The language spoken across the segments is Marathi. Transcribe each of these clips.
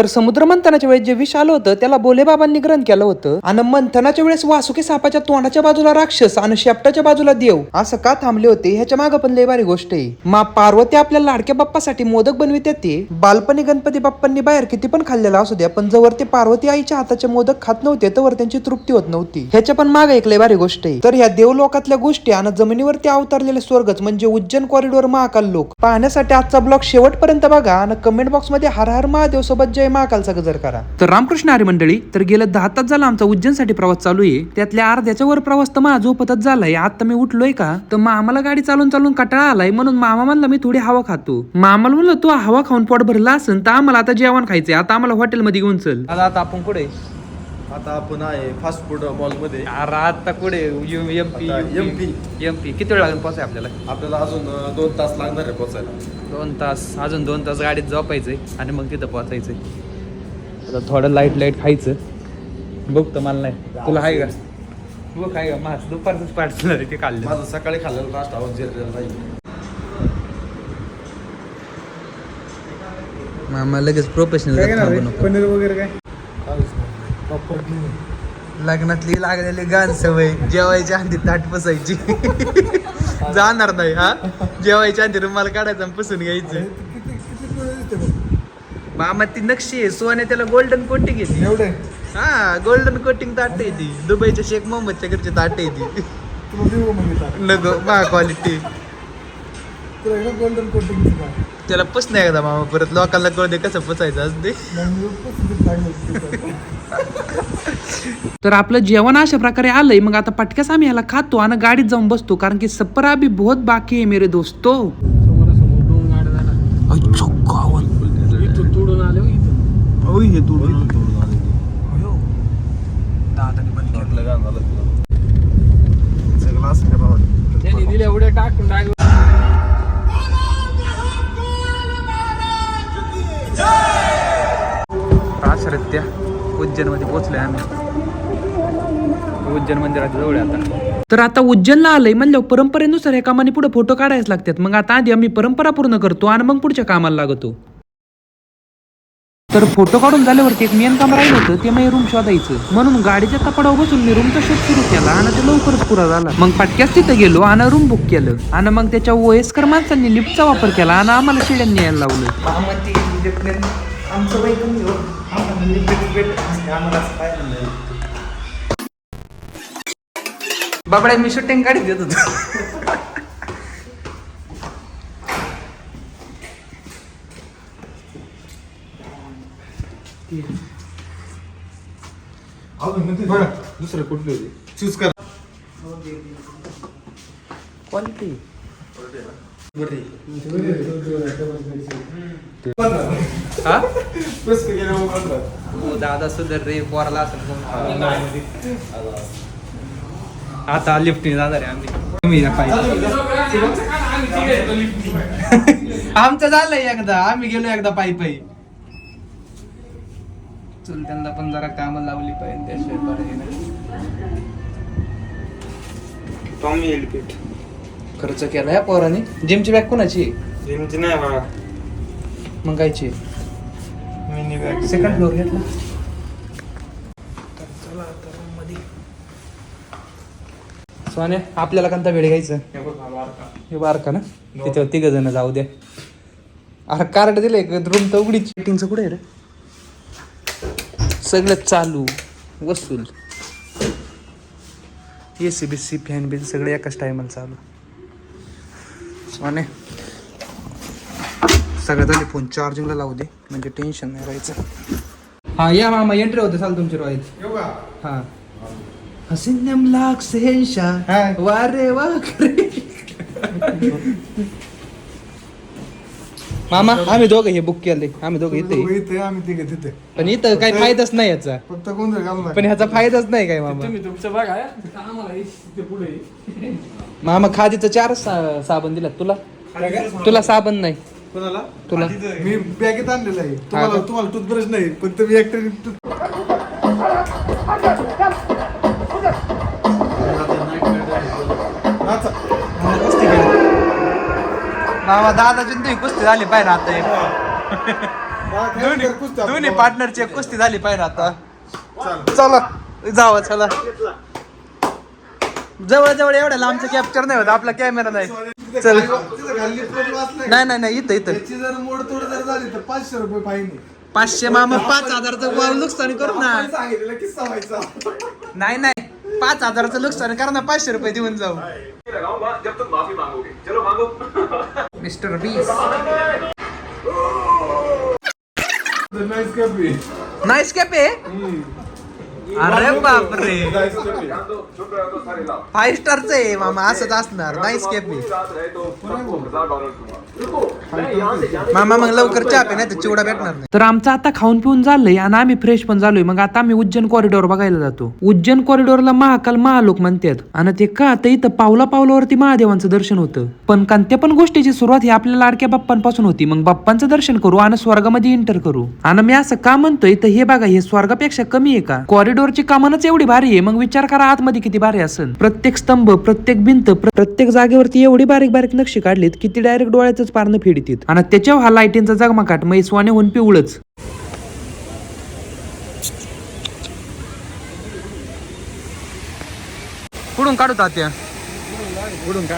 तर समुद्र मंथनाच्या वेळेस जे विष आलं होतं त्याला बोले बाबांनी ग्रहण केलं होतं. आणि मंथनाच्या वेळेस वासुकी सापाच्या तोंडाच्या बाजूला राक्षस आणि शेपटाच्या बाजूला देव असं का थांबले होते ह्याच्या मागे पण लय भारी गोष्ट आहे. मा पार्वती आपल्या लाडक्या बाप्पासाठी मोदक बनवित ते बालपणी गणपती बाप्पांनी बाहेर किती पण खाल्लेला असू द्या पण जवळ ते पार्वती आईच्या हाताचे मोदक खात नव्हते तर त्यांची तृप्ती होत नव्हती. ह्याच्या पण मागे एक लय भारी गोष्ट आहे. तर ह्या देवलोकातल्या गोष्टी आणि जमिनीवरती अवतरलेले स्वर्गच म्हणजे उज्जैन कॉरिडोर महाकाल लोक. पाहण्यासाठी आजचा ब्लॉग शेवटपर्यंत बघा आणि कमेंट बॉक्समध्ये हर हर महादेव सोबत जय महाकालचा गजर करा. तर रामकृष्ण हरी मंडळी तर गेलं दहा तास झाला आमचा उज्जैनसाठी प्रवास चालू आहे. त्यातल्या अर्ध्याच्या वर प्रवास तर माझा झोपतच झालाय. आता मी उठलोय का? तर मामाला गाडी चालून चालून कटाळा आलाय. म्हणून मामा म्हणला मी थोडी हवा खातो. मामाला म्हणलं तू हवा खाऊन पोट भरला असेल तर आम्हाला आता जेवण खायचंय. आता आम्हाला हॉटेलमध्ये घेऊन चल. आता आता आपण कुठे? आता आपण आहे फास्ट फूड मॉलमध्ये अरे आता कुठे? एमपी आता MP. एमपी किती वेळ लागेल पोहोचाय आपल्याला? आपल्याला अजून अं, दोन तास लागणार आहे पोहोचायला. दोन तास अजून दोन तास गाडीत झोपायचंय आणि मग तिथं पोहोचायचंय. आता थोडं लाइट लाइट खायचं. बघ तर मला नाही. तुला आहे का? बघ आहे का? माझं दुपारच पाठवलं ते काढलं माझं सकाळी खाल्लेलं नाश्ता आवाज जिरलेला नाही. मामा लगेच प्रोफेशनल पनीर वगैरे काय? लग्नातली लागलेली गाण सवय जेवायच्या आधी ताट पसायची. जाणार नाही हा? जेवायच्या आधी रुमाल काढायचा आणि पुसून घ्यायचं. मामा ती नक्षी आहे सोने त्याला गोल्डन कोटिंग येते एवढे? हा गोल्डन कोटिंग ताट आहे ती. दुबईच्या शेख मोहम्मदच्या घरची ताट आहे ती. नको मा क्वालिटी गोल्डन कोटिंग त्याला पुस नाही एकदा मामा परत लोकांना कळू दे कसं पुसायचं असते तर आपलं जेवण अशा प्रकारे आलंय मग आता पटक्यास आम्ही ह्याला खातो आणि गाडीत जाऊन बसतो कारण की सप्परा अभी बहुत बाकी आहे मेरे दोस्तो तुडून आले हे तू वरून तोडून आले ते. गाणं झालं तुला. सगळं असं काय बाबा? त्यांनी दिले एवढे टाकून टाकून श्रद्धा उज्जैनमध्ये पोहोचलोय आम्ही. उज्जैन मंदिराच्या जवळ आता. तर आता उज्जैनला आलंय म्हणल्यावर परंपरेनुसार या कामाने पुढे फोटो काढायच लागतात. मग आता आधी आम्ही परंपरा पूर्ण करतो आणि मग पुढच्या कामाला लागतो. तर फोटो काढून झाल्यावरती एक मेन काम राहिलं होतं ते मी रूम शोधायचं. म्हणून गाडीच्या कपडावर बसून मी रूमचा शोध सुरू केला आणि ते लवकरच पुरा झाला. मग पटक्याच तिथं गेलो आणि रूम बुक केलं. आणि मग त्याच्या वयस्कर माणसांनी लिफ्टचा वापर केला आणि आम्हाला शिड्यांनी यायला लावलं. बाबड्या मी शूटिंग गाडीत देत होतो. दुसरं कुठली होती चूज कर. हो हो, दादा सुधर रे पोरला असेल आता लिफ्टीने जाणार आहे आम्ही. पायी. आमचं झालंय एकदा आम्ही गेलो एकदा पायी पायी. चल त्यांना पण जरा काम लावली पाहिजे त्याशिवाय पर्याय नाही. टॉमी एलिपेट खर्च केला. या पोराने जिमची बॅग कोणाची? जिमची नाही मग कायची? मिनी बॅग सेकंड फ्लोअर घेतला. सोने आपल्याला कोणता वेळ घ्यायचं? हे बारका. ना? त्याच्यावर तिघ जण जाऊ दे अरे कार्ड दिलंय रूम तर उघडी चिटिंगचं कुठे आहे रे? सगळं चालू. वसूल. A C B C fan बिन सगळे एकाच टायमाला चालू. सोने सगळ्यात आधी फोन चार्जिंगला लावू दे म्हणजे टेन्शन नाही राहायचं. हा या मामा एंट्री होते चाल तुमची रोहित हा. हसिन्यम लाख सेहशा वारे वाखरे मामा आम्ही दोघं हे बुक केले आम्ही दोघं इथे. इथे आम्ही तिघे तिथे. पण इथं काही फायदाच नाही याचा. फक्त गोंधळ घालणार पण ह्याचा फायदाच नाही काय मामा. तुम्ही तुमचं बघा आम्हाला इथे पुढे. मामा खादीचं चार सा- साबण दिला तुला? तुला साबण नाही. कोणाला? तुला? मी बॅगेत आणलेलं आहे. तुम्हाला तुम्हाला टूथब्रश नाही पण तुम्ही एकटे मामा दादाची तुम्ही कुस्ती झाली पाहिजे आता आपण. दोन्ही पार्टनरची एक कुस्ती झाली पाहिजे आता. चला. जावा चला. जवळ जवळ एवढ्या लांबचं कॅप्चर नाही होत आपला कॅमेरा नाही. चल. नाही नाही नाही इथं इथं. त्याची जर मोडतोड जर झाली तर पाचशे रुपये फाईन आहे. पाचशे मामा पाच हजारचं वर नुकसान करू ना. आपण सांगितलेलं किस्सा व्हायचा. नाही नाही. पाच हजाराचं नुकसान करा ना पाचशे रुपये देऊन जाऊ. लगाऊंगा जब तुम माफी मांगोगे चलो मांगो मिस्टर बीस नाईस कॅपी नाईस कॅपे अरे बापरे. फाईव्ह स्टारचं आहे मामा असंच असणार. नाईस कॅपे पूरी रात रहे तो सबको हजार डॉलर दूंगा रुको मैं यहाँ से जाने मामा मग लवकर चहा पे नाही तर चिवडा भेटणार नाही. तर आमचं आता खाऊन पिऊन झालंय आणि आम्ही फ्रेश पण झालोय मग आता आम्ही उज्जैन कॉरिडॉर बघायला जातो. उज्जैन कॉरिडॉरला महाकाल महालोक म्हणतात. आणि ते का तर इथं पावला पावलावरती महादेवांचं दर्शन होतं. पण कोणत्या पण गोष्टीची सुरुवात ही आपल्या लाडक्या बाप्पांपासून होती. मग बाप्पांचं दर्शन करू आणि स्वर्गामध्ये एंटर करू. आणि मी असं का म्हणतोय तर हे बघा हे स्वर्गापेक्षा कमी आहे का? कॉरिडॉरची कामनच एवढी भारी आहे. मग विचार करा आतमध्ये किती भारी असेल. प्रत्येक स्तंभ प्रत्येक भिंत प्र- प्रत्येक जागेवरती एवढी बारीक बारीक नक्षी काढलीत की ती डायरेक्ट डोळ्याच पारणं फेडतीत. आणि त्याच्यावर हा लाईटींचा जगमाकाट मैसवाने होऊन पिवळच. कुठून काढू तात्या?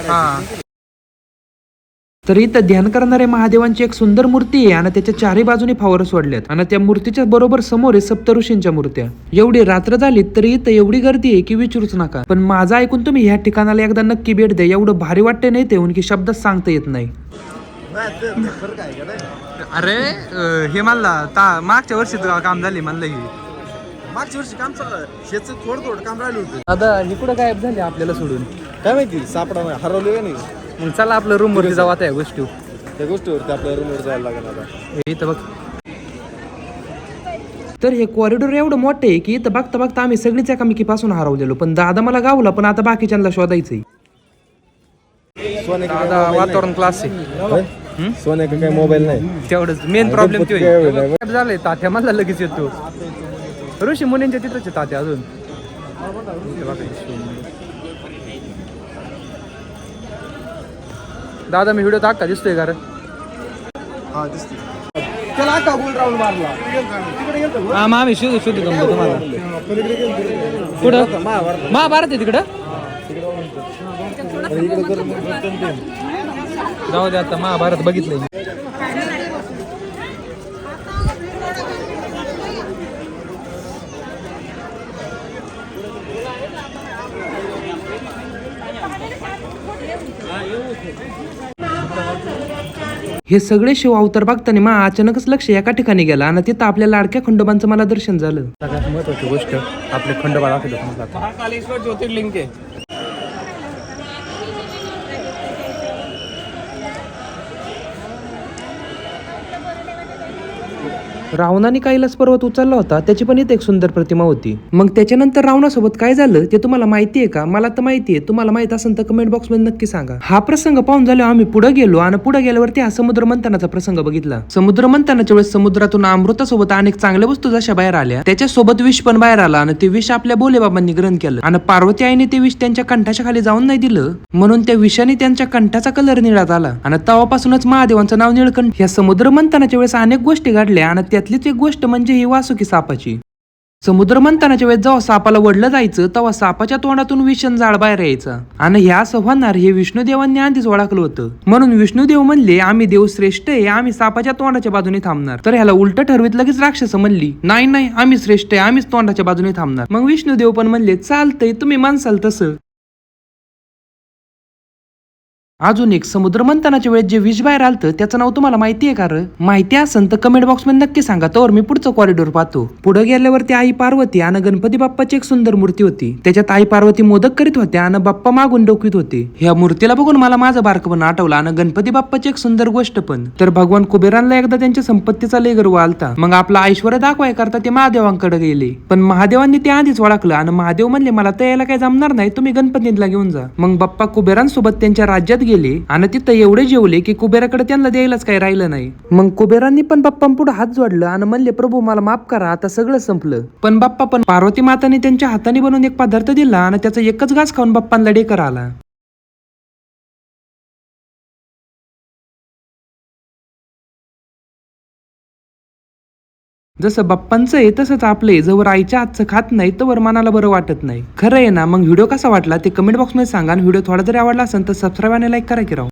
हा. तर इथं ध्यान करणाऱ्या महादेवांची एक सुंदर मूर्ती आहे आणि त्याच्या चारही बाजूने फावर सोडल्यात. आणि त्या मूर्तीच्या बरोबर समोर आहे सप्तऋषींच्या मूर्त्या. एवढी रात्र झाली तरी इथं एवढी गर्दी आहे की विचारूच नका. पण माझं ऐकून तुम्ही ह्या ठिकाणाला एकदा नक्की भेट द्या. एवढं भारी वाटते नाही ते की शब्दात सांगता येत नाही. अरे हे म्हणला मागच्या वर्षी काम झाले म्हणलं ही. मागच्या वर्षी काम चाललं थोडं थोडं काम राहिलं होतं. आता हे कुठं गायब झाले आपल्याला सोडून. काय माहिती सापडा नाही हरवले का नाही. मग चला आपलं रूम वरती जाऊ आता या गोष्टी त्या गोष्टीवरती आपल्या रूमवर जायला लागेल आता. इथं बघ. तर हे कॉरिडॉर एवढं मोठं आहे की इथं बघता बघता आम्ही सगळीच एकामेकीपासून हरवलेलो. पण दादा मला गावला पण आता बाकीच्यांना शोधायचंय. सोने दादा वातावरण क्लास आहे. सोने काही मोबाईल नाही. तेवढंच. मेन प्रॉब्लेम झालंय तात्या मला लगेच येतो. ऋषी मुनींच्या तिथंच आहे तात्या अजून इथं बघा, ऋषी मुनी. दादा मी व्हिडिओ अक्का दिसतोय का रे? हा दिसते त्याला आता गोल राऊंड मारला. तिकडे गेलतो हा मग आम्ही शोधू तुम्हाला पलीकडे गेलतो कुठं? महाभारत महाभारत आहे तिकडं? जाऊ दे आता महाभारत बघितलंय हे सगळे शिव अवतार बघताना मा अचानकच लक्ष एका ठिकाणी गेला आणि तिथं आपल्या लाडक्या खंडोबांचं मला दर्शन झालं. सगळ्यात महत्वाची गोष्ट आपले खंडोबा दाखवतो कालेश्वर ज्योतिर्लिंग रावणाने कैलास पर्वत उचलला होता त्याची पण इथे एक सुंदर प्रतिमा होती. मग त्याच्यानंतर रावणासोबत काय झालं ते तुम्हाला माहिती आहे का? मला तर माहिती आहे. तुम्हाला माहीत असेल तर कमेंट बॉक्समध्ये नक्की सांगा. हा प्रसंग पाहून झालो आम्ही पुढे गेलो आणि पुढे गेल्यावरती हा समुद्र मंथनाचा प्रसंग बघितला. समुद्र मंथनाच्या वेळेस समुद्रातून अमृतासोबत अनेक चांगल्या वस्तू जशा बाहेर आल्या त्याच्यासोबत विष पण बाहेर आला आणि ते विष आपल्या बोलेबाबांनी ग्रहण केलं. आणि पार्वती आईने ते विष त्यांच्या कंठाच्या खाली जाऊन नाही दिलं. म्हणून त्या विषाने त्यांच्या कंठाचा कलर निळा झाला. आणि तवापासूनच महादेवांचं नाव निळकंठ. या समुद्र मंथनाच्या वेळेस अनेक गोष्टी घडल्या आणि त्या त्यातलीच एक गोष्ट म्हणजे ही वासुकी सापाची. समुद्र मंथनाच्या वेळेस जेव्हा सापाला वडलं जायचं तेव्हा सापाच्या तोंडातून विषण जाळ बाहेर यायचा. आणि हे असं होणार हे विष्णुदेवांनी आधीच ओळखलं होतं. म्हणून विष्णुदेव म्हणले आम्ही देव श्रेष्ठ आहे आम्ही सापाच्या तोंडाच्या बाजूने थांबणार. तर ह्याला उलट ठरवित लगेच राक्षस म्हणली नाही नाही आम्ही श्रेष्ठ आहे आम्हीच तोंडाच्या बाजूने थांबणार. मग विष्णुदेव पण म्हणले चालतंय तुम्ही मानसाल तसं. अजून एक समुद्र मंथनाच्या वेळेस जे विष बाहेर आलतं त्याचं नाव तुम्हाला माहिती आहे का र? माहिती असेल तर कमेंट बॉक्समध्ये नक्की सांगा. तर मी पुढचं कॉरिडोर पाहतो. पुढे गेल्यावरती आई पार्वती आणि गणपती बाप्पाची एक सुंदर मूर्ती होती. त्याच्यात आई पार्वती मोदक करीत होत्या आणि बाप्पा मागून डोकीत होते. ह्या मूर्तीला बघून मला माझं बारक पण आठवलं. आणि गणपती बाप्पाची एक सुंदर गोष्ट पण. तर भगवान कुबेरांना एकदा त्यांच्या संपत्तीचा लय गर्व आलता. मग आपला ऐश्वर्य दाखवाय करता ते महादेवांकडे गेले. पण महादेवांनी ते आधीच ओळखलं. आणि महादेव म्हणले मला तर यायला काही जमणार नाही. तुम्ही गणपतीला घेऊन जा. मग बाप्पा कुबेरांसोबत त्यांच्या राज्यात गेले आणि तिथं एवढे जेवले की कुबेराकडे त्यांना द्यायलाच काही राहिलं नाही. मग कुबेरांनी पण बाप्पांपुढे हात जोडलं आणि म्हणले प्रभू मला माफ करा आता सगळं संपलं. पण बाप्पा पण पार्वती माताने त्यांच्या हाताने बनवून एक पदार्थ दिला आणि त्याचा एकच घास खाऊन बाप्पांना डेकर आला. जसं बाप्पांचं आहे तसंच आपले जवळ आईच्या हातचं खात नाही तर मनाला बरं वाटत नाही. खरं आहे ना मग व्हिडिओ कसा वाटला ते कमेंट बॉक्समध्ये सांगा आणि व्हिडिओ थोडा जरी आवडला असेल तर सबस्क्राईब आणि लाईक करा की राव.